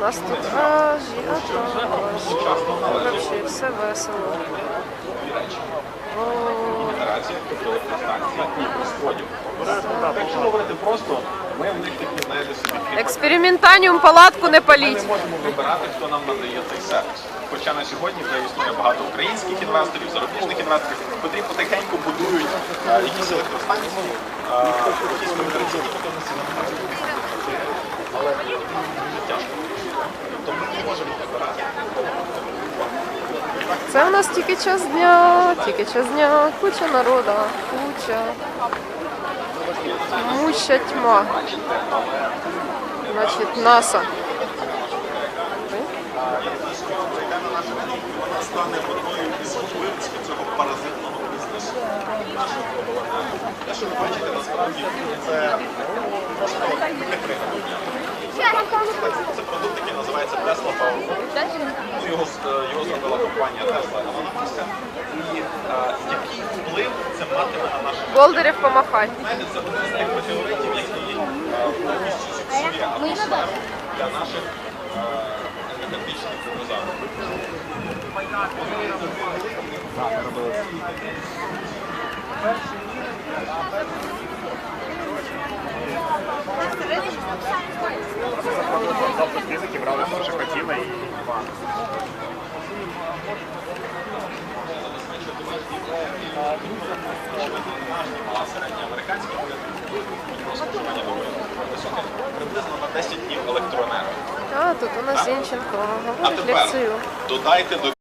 нас тут ажіотаж. Вообще все весело. Якщо говорити просто, ми в них такі, знаєте, собі. Експериментаніум палатку не паліть. Ми не можемо вибирати, хто нам надає цей сервіс. Хоча на сьогодні вже існує багато українських інвесторів, зарубіжних інвесторів, котрі потихеньку будують е, якісь електростанції, е, якісь коопераційні потужності Але дуже тяжко. Тобто ми не можемо вибирати. Це у нас тільки час дня, тільки час дня, куча народа, куча. Муща тьма. Значить, НАСА. Цього паразитного бізнесу. Це просто. Це продукт, який називається Tesla Powerphone. Його, його зробила компанія Tesla Economics. І е, який вплив це матиме на наше життя? Болдирів помахай. Знаєте, це один з тих метеоритів, е, повністю зіпсує атмосферу для наших е, енергетичних динозаврів. Завтра фізики брали все, що хотіли і доволі. Приблизно на 10 днів електроенергії. А, тут у нас Зінченко говорить лекцію. додайте до